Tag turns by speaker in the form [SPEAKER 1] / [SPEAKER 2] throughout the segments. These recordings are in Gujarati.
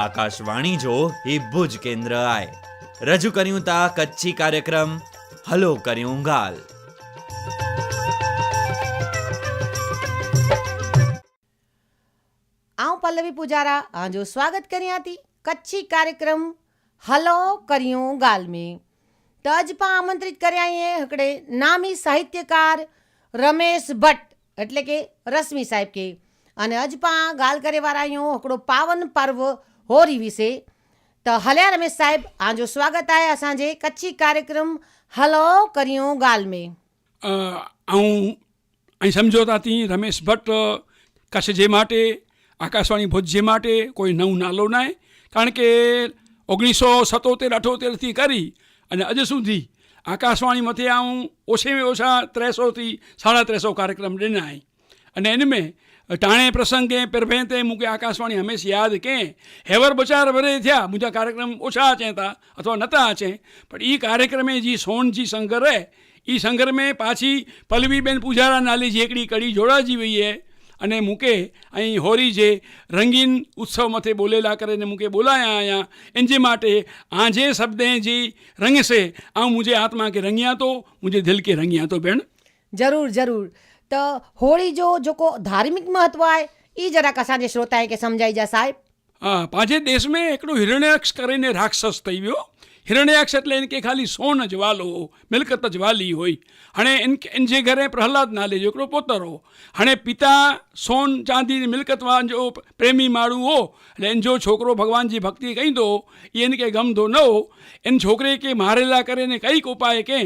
[SPEAKER 1] આકાશવાણી જો એ ભુજ કેન્દ્ર આય. રજૂ કર્યું તા કચ્છી કાર્યક્રમ, હલો કર્યું ગાલ.
[SPEAKER 2] આઉં પલ્લવી પૂજારા આજો સ્વાગત કરી હતી કચ્છી કાર્યક્રમ, હલો કર્યું ગાલ મેં. તજ પણ આમંત્રિત કર્યા અહીંયા હકડે નામી સાહિત્યકાર રમેશ ભટ્ટ, એટલે કે રશ્મિ સાહેબ કે. અને અજપા ગાલ કરેવાળા અહીંયા હકડો પાવન પર્વ पर्व होरी विषे त हलिया रमेश साहिब आजो स्वागत आहे असांजे कच्छी कार्यक्रम हलो करियूं ॻाल्हि में
[SPEAKER 3] અ, હું અહીં સમજોતા હતી રમેશ ભટ્ટ કચ્છ જે માટે આકાશવાણી ભુજ જે માટે કોઈ નવું નાલો નાય કારણ કે ઓગણીસો સત્તોતેર અઠોતેરથી કરી અને હજુ સુધી આકાશવાણી મથે આવું ઓછે ઓછા ત્રેસોથી સાડા ત્રેસો કાર્યક્રમ ॾिना અને इन में ટાણે પ્રસંગે પ્રભેતે મૂકે આકાશવાણી હંમેશ યાદ કે હેવર બચાર વરે થયા. મુજા કાર્યક્રમ ઓછા આચેતા અથવા નતા આચે પણ એ કાર્યક્રમે જે સોણજી સંઘરે એ સંઘરમે પાછી પલવીબેન પૂજારા નાલીજી એકડી કડી જોડાજી વઈએ અને મૂકે અહીં હોરી જે રંગીન ઉત્સવ મથે બોલેલા કરે ને મૂકે બોલાયા અહીંયા એન જે માટે આ જે શબ્દે જે રંગશે આ મુજે આત્મા કે રંગ્યા તો, મુજે દિલ કે રંગ્યા તો બેન.
[SPEAKER 2] જરૂર જરૂર. તો હોળી જો જોકો धार्मिक महत्व आहे એ જરાક અસાંજે શ્રોતાએ કે સમજાઈ
[SPEAKER 3] જા સાહેબ. હા પાછે દેશમાં એકડો હિરણ્યાક્ષ કરીને રાક્ષસ થઈ ગયો. હિરણ્યાક્ષ એટલે એને કે ખાલી સોન જ વાલો, મિલકત જ વાલી હોય. હાણે એન એને જે ઘરે પ્રહલાદ ના લેજો, એકડો પોતરો. હાણે પિતા સોન ચાંદી મિલકત વાંજો પ્રેમી માળું હો, એટલે એને જો છોકરો ભગવાનજી ભક્તિ કહી દો એને કે ગમધો ન હો એને છોકરે કે મારેલા કરીને કંઈક ઉપાય કે,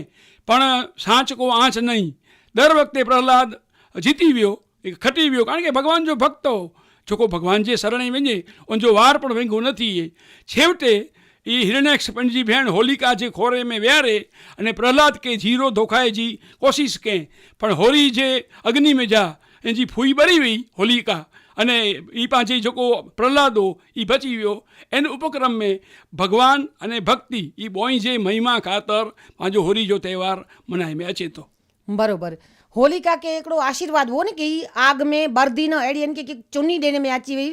[SPEAKER 3] પણ સાંચકો આંચ નહીં. દર વખતે પ્રહલાદ જીતી વિયો એ ખટી વિયો કારણ કે ભગવાન જો ભક્ત હો જોકો ભગવાન જે શરણે વञे उन जो વાર પણ વેંગો નથી છેવટે એ હિરણ્યક્ષ પંજી બહેન હોલિકા જે ખોરે મેં વ્યારે, અને પ્રહલાદ કે જીરો ધોખાય જી, કોશિશ કે, પણ હોરી જે અગ્નિ મેં જા, એજી ફૂઈ બરી વઈ હોલિકા, અને એ પાંચે જોકો પ્રહલાદો એ બચી વિયો એને ઉપક્રમ મેં ભગવાન અને ભક્તિ એ બોઈ જે મહિમા ખાતર, પાંજો હોરી જો તહેવાર મનાય મેં અચેતો.
[SPEAKER 2] बरोबर होलिका के हिकिड़ो आशीर्वाद हुओ न की आग में बर्दी न अहिड़ी आहिनि की चुनी ॾियण में अची वई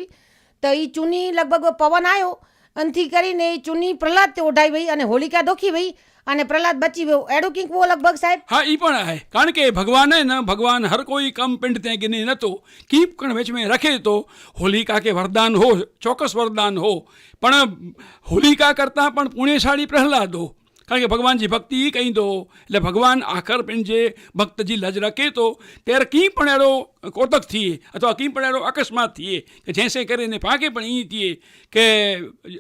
[SPEAKER 2] त हीअ चुनी लॻभॻि पवन आयो अन थी करे ने चुनी प्रहलाद ते ओढाई वई अने होलिका डोकी वई અને પ્રહલાદ બચી ગયો એડો કિંક વો લગભગ સાહેબ?
[SPEAKER 3] હા, ઈ પણ હે. કારણ કે ભગવાન હે ને, ભગવાન હર કોઈ કમ પિંડ તે કે નહીં નતો. કીપ કણ વેચ મેં રખે તો હોલિકા કે વરદાન હો, ચોક્કસ વરદાન હો. પણ હોલિકા કરતાં પણ પુણ્યશાળી પ્રહલાદ હો. કારણ કે ભગવાનજી ભક્તિ એ કહી દો એટલે ભગવાન આખર જે ભક્તજી લજ રખે તો ત્યારે કી પણ એરો કોતક થઈએ અથવા કી પણ એરો અકસ્માત થઈએ કે જેસે કરીને ભાગે પણ એ થઈએ કે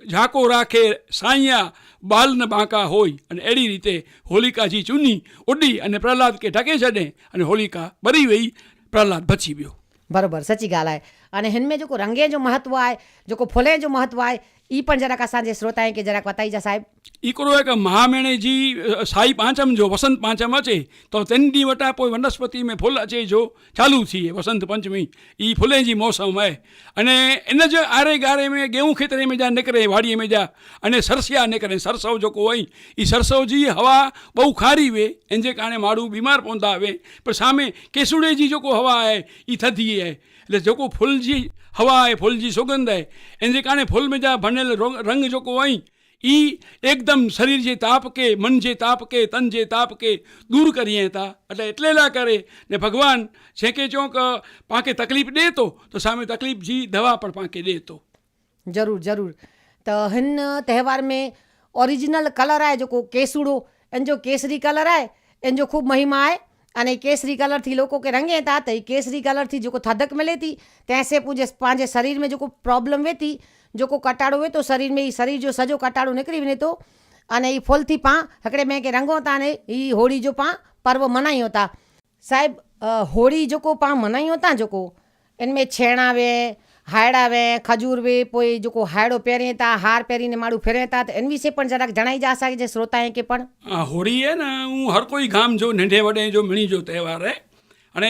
[SPEAKER 3] ઝાકો રાખે, સાંયા, બાલને બાંકા હોય અને એડી રીતે હોલિકાજી ચૂની ઉડી અને પ્રહલાદ કે ઢકે છડે અને હોલિકા બરી વઈ, પ્રહલાદ બચી ગયો.
[SPEAKER 2] બરોબર, સચી ॻाल्हि आहे अने हिन में जेको रंगे जो महत्व आहे जेको फुले जो महत्व आहे એ પણ જરાક અસાંજે શ્રોતા કે જરાક
[SPEAKER 3] બતાવી જા સાહેબ. ઈકડો એક મહામેણેજી સાઈ પાંચમ જો, વસંત પાંચમ અચે તો તેની વટા કોઈ વનસ્પતિ મેં ફૂલ અચે જો, ચાલુ થઈએ વસંત પંચમી. એ ફૂલેજી મોસમ હે. અને એને જ આરે ગારે મેં ગેહું ખેતરે મેં જા નીકળે, વાડીએ મેં જા, અને સરસિયા નીકળે, સરસવ જો કોઈ એ સરસવજી હવા બહુ ખારી વે એને જે કારણે મારું બીમાર પહોંચતા આવે પણ સામે કેસુડેજી જો કો હવા હે એ થતી હે. એટલે जेको फुल जी हवा आहे फुल जी सुगंध आहे इन जे कारणे फुल में जा भणियल रो- रंग जेको आई ई એકદમ શરીર જે તાપ કે મન જે તાપ કે તન જે તાપ કે દૂર કરીએ था એટલે એટલે લા કરે ને ભગવાન જેકે ચોક પાકે તકલીફ ॾे थो त સામે તકલીફ जी દવા પણ પાકે ॾे थो
[SPEAKER 2] ज़रूरु ज़रूरु त हिन त्योहार में ओरिजिनल कलर आहे जेको केसुड़ो इन जो केसरी कलर आहे इन जो ख़ूब महिमा आहे અને केसरी कलर थी लोगों के रंगे था तो केसरी कलर थी जेको थधक मिले थी तंहिंसे पूजे पंहिंजे शरीर में जेको प्रॉब्लम वे थी जेको कटाड़ो वे थो शरीर में ई शरीर जो सॼो कटाड़ो निकिरी वञे थो अने ई फुल थी पाण हिकिड़े ॿिए खे रंगो था अने ई होड़ी जो पाण पर्व मनायूं था साहिबु होड़ी जेको पाण मनायूं था जेको इन में छेणा वे હાયડાવે ખજૂરવે કોઈ જો કોઈ હાયડો પહેરે તા હાર પહેરીને માળું ફેરે તા એન વિશે પણ જરાક જણાઈ જા સકે જે શ્રોતા કે પણ?
[SPEAKER 3] હોળી હે ને, હું હર કોઈ ગામ જો, નેઢે વડે જો મણી જો તહેવાર હે અને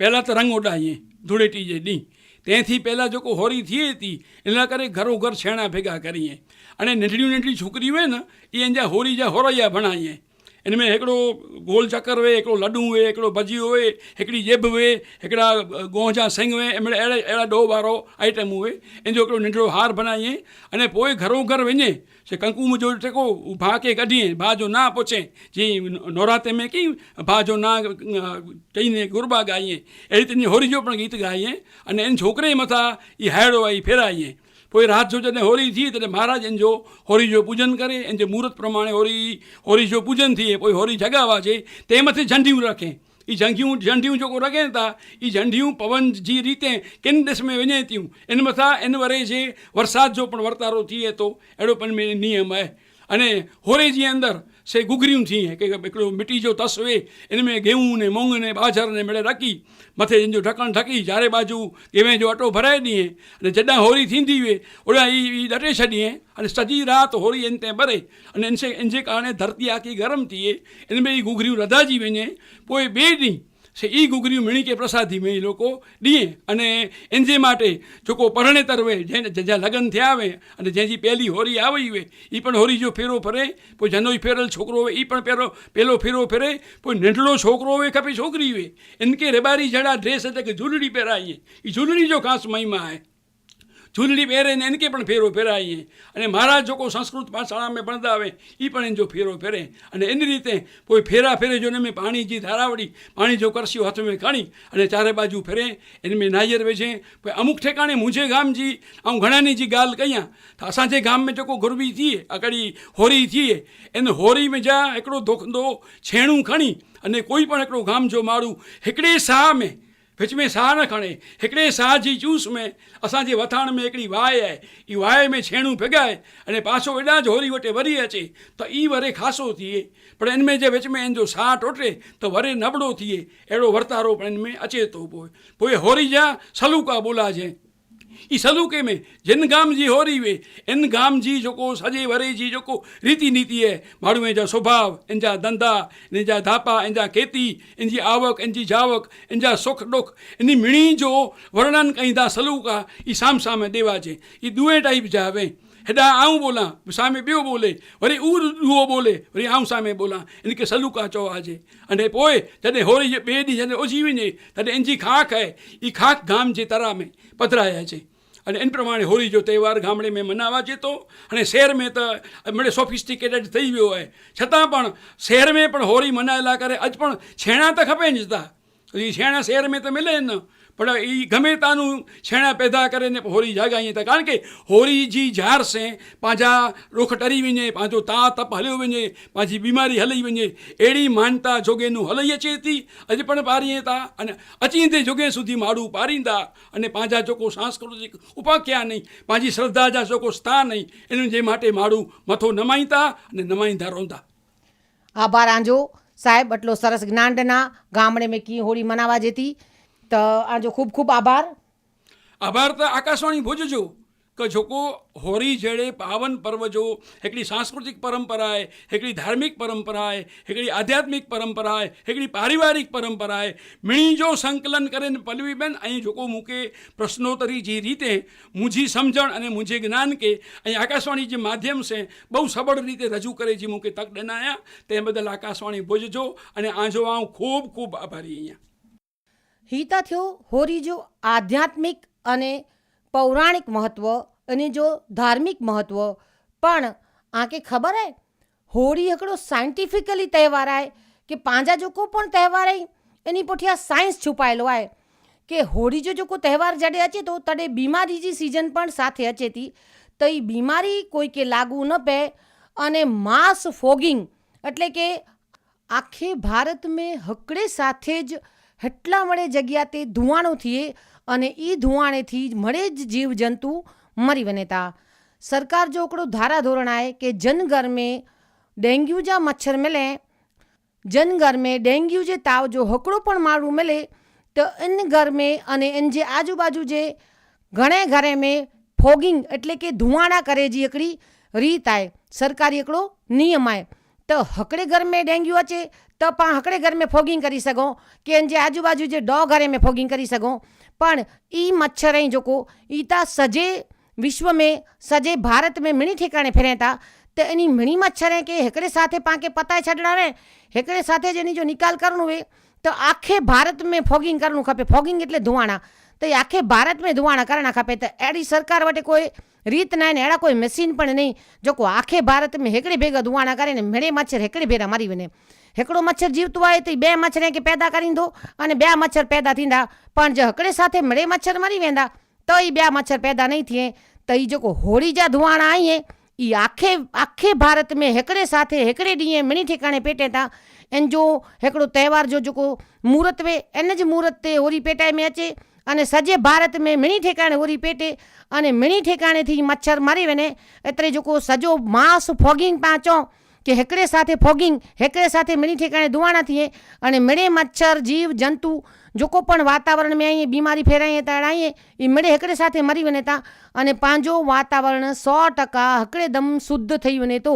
[SPEAKER 3] પહેલાં તો રંગ ઉડાઈએ ધૂળેટી જે દી. તેથી પહેલાં જો કોઈ હોળી થઈ હતી એના કરે ઘરો ઘર છેણા ભેગા કરીએ. અને નેઢડી નેઢડી છોકરી હોય ને, એ જ્યાં હોળી જ્યાં હોરૈયા ભણાવીએ इन में हिकिड़ो गोल चकर हुए हिकिड़ो लॾूं हुए हिकिड़ो भजियो हुए हिकिड़ी ॼिभ हुए हिकिड़ा गोह जा सिंग हुए एमड़े अहिड़ा अहिड़ा ॾोह वारो आइटम हुए इन जो हिकिड़ो नंढिड़ो हार बनाईं अने पोइ घरो घर वञे से कंकुम जो जेको भाउ खे कढीं भाउ जो ना पुछे जीअं नवरात्रे में की भाउ जो ना चईं गुरबा ॻाईं अहिड़ी तिनी होरी जो पिणु गीत ॻाईं अने इन छोकिरे जे मथां इहा हाइड़ो आई फेराईं पोइ राति जो जॾहिं होरी थी तॾहिं महाराज इन जो होरी जो पूजन करे इन जे मुहूर्त प्रमाणे होरी होरी जो पूजन थिए पोइ होरी जॻह वाजे तंहिं मथे झंडियूं रखे ई झंगियूं झंडियूं जेको रखनि था ई झंडियूं पवन जी रीते किन ॾिस में वञे थियूं इन मथां इन वरे जे बरसाति जो पिणु वर्तारो थिए थो अहिड़ो पिण में नियम आहे अने होरे जे अंदरि से गुगरियूं थी के हिकिड़ो मिटी जो तस हुए इन में गेहूं ने मोंग ने ॿाझर ने मिड़े रखी मथे जिन जो ढकणु ढकी चारे बाजू गेवे जो अटो भराए ॾिए अने जॾहिं होरी थींदी हुए ओॾा ई ई ॾटे छॾिए अने सॼी राति होरी इन ते भरे अने इन से इन जे कारणे धरती आकी गरम थिए इन में ई गुगरियूं रधाइजी वञे पोइ ॿिए ॾींहुं છે. એ ગુગરીઓ મીણી કે પ્રસાદી મેં એ લોકો દીએ અને એનજે માટે જોકો પરણે તરવે, જેને જ્યાં લગ્ન થયા આવે અને જેની પહેલી હોરી આવી હોય એ પણ હોરી જો ફેરો ફરે, કોઈ જનોય ફેરલ છોકરો હોય એ પણ પહેલો પહેલો ફેરો ફેરે, કોઈ નેંઢલો છોકરો હોય કાપી છોકરી હોય એને કે રેબારી જડા ડ્રેસ એટલે કે ઝૂંડડી પહેરાવીએ એ ઝૂંડડી જો ખાસ મહીમાં આવે झूलड़ी पहिरे ने इनखे पण फेरो फेराई अने महाराज जेको संस्कृत पाठशाला में पढ़ंदा हुए ई पण इन जो फेरो फेरे अने इन रीते पोइ फेरा फेरे जो इन में पाणी जी धारावड़ी पाणी जो करसियो हथ में खणी अने चारे बाजू फेरे इन में नारियल विझे पोइ अमुक ठिकाणे मुंहिंजे गाम जी ऐं घणनि जी ॻाल्हि कयां त असांजे गाम में जेको गुरबी थिए अकड़ी होरी थिए इन होरी में जा हिकिड़ो दुखंदो छेणूं खणी अने कोई पण हिकिड़ो गाम जो माण्हू हिकिड़े साह में विच में साह न खणे हिकिड़े साह जी चूस में असांजे वथाण में हिकिड़ी वाए आहे ई वाए में छेणूं भिगाए अने पाछो एॾा होरी वटे वरी अचे त ई वरे खासो थिए पर इन में जे विच में इन जो साह टोटे त वरे नबड़ो थिए अहिड़ो वर्तारो पण इन में अचे थो पोइ पोइ होरी जा सलूका ॿोलाइजे ई सलूके में जिन गाम जी होरी हुए इन गाम जी जेको सॼे वरे जी जेको रीति नीति आहे माण्हूअ जा सुभाउ इन जा धंधा इन जा धापा इन जा खेती इन जी आवक इन जी जावक इन जा सुख दुख इन मिणी जो वर्णन कई था सलूका ई साम सामे देवाजे ई दुए टाइप जा हुए हेॾा आऊं ॿोलां सामे ॿियो ॿोले वरी उहो उहो ॿोले वरी आऊं सामे ॿोलां इनखे सलूका चओ आहे अने पोइ जॾहिं होरी जे ॿिए ॾींहुं जॾहिं उजी वञे तॾहिं इन जी खाक आहे ई खाक गाम जे तरह में पधराए अचे अने इन प्रमाणे होली जो त्योहार गामड़े में मनावाजे थो हाणे शहर में त मिड़े सोफिस्टिकेटेड थी वियो आहे छतां पण शहर में पण होली मनाए लाइ करे अॼु पण छेणा त खपेनि था ई छेणा शहर में त मिले न पर ई गमे तानू छेणा पैदा करे ने होरी जाॻाईं त कारण के होरी जी जार से पंहिंजा रुख टरी वञे पंहिंजो ता तप हलियो वञे पंहिंजी बीमारी हली वञे अहिड़ी मान्यता जोगेनू हलई अचे थी अॼु पण पारीं था अने अचींदे जोगे सुधी माण्हू पारींदा अने पंहिंजा जेको सांस्कृतिक उपाख्या नहीं पंहिंजी श्रद्धा जा जेको स्थान आहिनि इन्हनि जे माटे माण्हू मथो नमाईं था अने नमाईंदा रहंदा
[SPEAKER 2] આભાર આંજો સાહેબ આટલો સરસ જ્ઞાન ॾिना ગામડે में कीअं होली मनावाजे थी તો આજો ખૂબ ખૂબ આભાર.
[SPEAKER 3] આભાર તો આકાશવાણી ભુજજો, કે જોકો હોરી જેડે પાવન પર્વ જો હેકડી સાંસ્કૃતિક પરંપરાએ હેકડી ધાર્મિક પરંપરાએ હેકડી આધ્યાત્મિક પરંપરાએ હેકડી પારિવારિક પરંપરાએ મિણી જો સંકલન કરે ને પલ્લવીબેન અહીં જોકો મૂકે પ્રશ્નોત્તરી જે રીતે મુંજી સમજણ અને મુંજે જ્ઞાન કે અહીં આકાશવાણી જે માધ્યમ છે, બહુ સબળ રીતે રજૂ કરે જે મૂકે તક ડનાયા તે બદલ આકાશવાણી ભોજજો, અને આજો આવું ખૂબ ખૂબ
[SPEAKER 2] આભારી અહીંયા. હિતાથીઓ હોરી જો આધ્યાત્મિક અને પૌરાણિક મહત્ત્વ અને જો ધાર્મિક મહત્ત્વ પણ આંકે ખબર હે? હોળી હકડો સાયન્ટિફિકલી તહેવાર આય કે પાંજા જોકો પણ તહેવાર આય? એની પોઠી આ સાયન્સ છુપાયેલો આય કે હોળી જો જોકો તહેવાર જ્યારે અચે તો તડે બીમારીજી સિઝન પણ સાથે અચેતી તો. એ બીમારી કોઈ કે લાગુ ન પે અને માસ ફોગિંગ એટલે કે આખે ભારત મેં હકડે સાથે જ એટલા મળે જગ્યા તે ધુવાણો थिए અને એ ધુવાણેથી મળે જ જીવ જંતુ મરી वञे था सरकार जो हिकिड़ो धारा धोरण आहे की जन घर में डेंगू जा मच्छर मिले जन घर में डेंगू जे ताव जो हिकिड़ो पण माण्हू मिले त इन घर में अने इन जे आजू बाजू जे घणे घरे में फॉगिंग એટલે કે ધુવાણા કરે जी हिकिड़ी रीत आहे सरकारी हिकिड़ो नियम आहे त हिकिड़े घर में डेंगू अचे त पाण हिकिड़े घर में फॉगिंग करी सघूं की इन जे आजू बाजू जे ॾह घरे में फॉगिंग करी सघूं पण ई मच्छर ऐं जेको ई त सॼे विश्व में सॼे भारत में मिणी ठिकाणे फिरे था त एनी मिणी मच्छर है के हिकिड़े साथे पाण खे पताए छॾणा आहिनि हिकिड़े साथे जनी जो निकाल करणो हुए त आखे भारत में फॉगिंग करणु खपे फॉगिंग એટલે ધુવાણા त ई आखे भारत में धुआणा करणा खपे त अहिड़ी सरकार वटि कोई રીતના એને એડા કોઈ મશીન પણ નહીં. જો કો આખે ભારતમાં હેકડી ભેગા ધુવાણા કરીને મેળે મચ્છર હેકડી ભેરા મારીને હેકડો મચ્છર જીવતું હોય તો બે મચ્છર કે પેદા કરી દો અને બે મચ્છર પેદા થીંદા. પણ જો હકડે સાથે મળે મચ્છર મરી વેંદા, તો એ બે મચ્છર પેદા નહીં થઈએ તો એ જોકો હોળી જા ધુવાણા આઈએ એ આખે આખે ભારત મેં હેકડે સાથે હેકડે ડીએ મણી ઠેકાણે પેટે તા. એને જો હેકડો તહેવાર જો જોકો મુહૂર્ત વે, એને જ મુહૂર્ત તે હોળી પેટાએ મેં અચે. में अचे अने सॼे भारत में मिणी ठिकाणे होरी पेटे अने मिणी ठिकाणे थी मच्छर मरी वञे एतिरे जेको सॼो मास फॉगिंग पाण चऊं कि हिकिड़े साथे फॉगिंग हिकिड़े साथे मिणी ठिकाणे धुआणा थिए अने मिणे मच्छर जीव जंतु जेको पण वातावरण में आई बीमारी फैलाए त अहिड़ा ई ई मिड़े हिकिड़े साथे मरी वञे था अने पंहिंजो वातावरण सौ टका हिकिड़े दम शुद्ध ठही वञे थो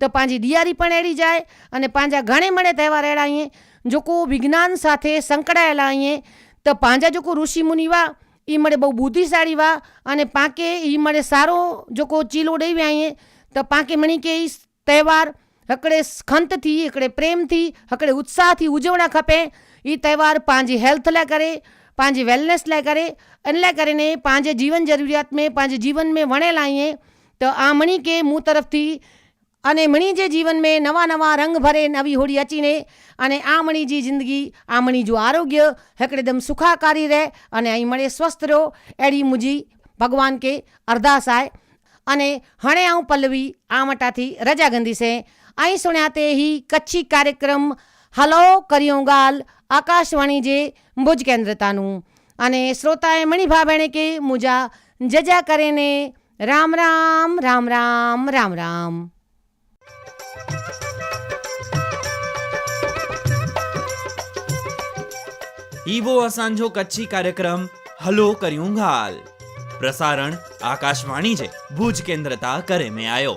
[SPEAKER 2] त पंहिंजी ॾियारी पण अहिड़ी जाए अने पंहिंजा घणे मणे त्योहार अहिड़ा आहिनि जेको विज्ञान साथे संकड़ायल आहिनि તો પાંજા જોકો ઋષિમુનિ વા એ મળે બહુ બુદ્ધિશાળી વા, અને પાંકે એ મળે સારો જોકો ચીલો ડેવી આઈએ તો પાંકે મણી કે એ તહેવાર હકડે ખંતથી, હકડે પ્રેમથી, હકડે ઉત્સાહથી ઉજવણા ખપે. એ તહેવાર પાંજી હેલ્થ લાય કરે, પાંજી વેલનેસ લાય કરે, અને લાય કરીને પાંજે જીવન જરૂરિયાત મેં, પાંજે જીવન મેં વણેલા આઈએ તો આ મણી કે હું તરફથી त आमणी खे मूं तरफ़ थी अने मणी जे जीवन में नवा नवा रंग भरे नवी होड़ी अची ने अने आमणी जी ज़िंदगी आमणी जो आरोग्य हिकिड़े दम सुखाकारी रहे अने ऐं मणे स्वस्थ रहो अहिड़ी मुंहिंजी भॻवान खे अरदास आहे अने हाणे आऊं पल्लवी आ वटां थी रजा गंदीसे ऐं सुणिया ते ही कच्छी कार्यक्रम हलो करियूं ॻाल्हि आकाशवाणी जे भुज केंद्र तानू अने श्रोता ऐं
[SPEAKER 1] ઈવો અસાંજો કચ્છી કાર્યક્રમ હલો કર્યું હાલ પ્રસારણ આકાશવાણી છે. ભુજ કેન્દ્રતા કરે મેં આયો.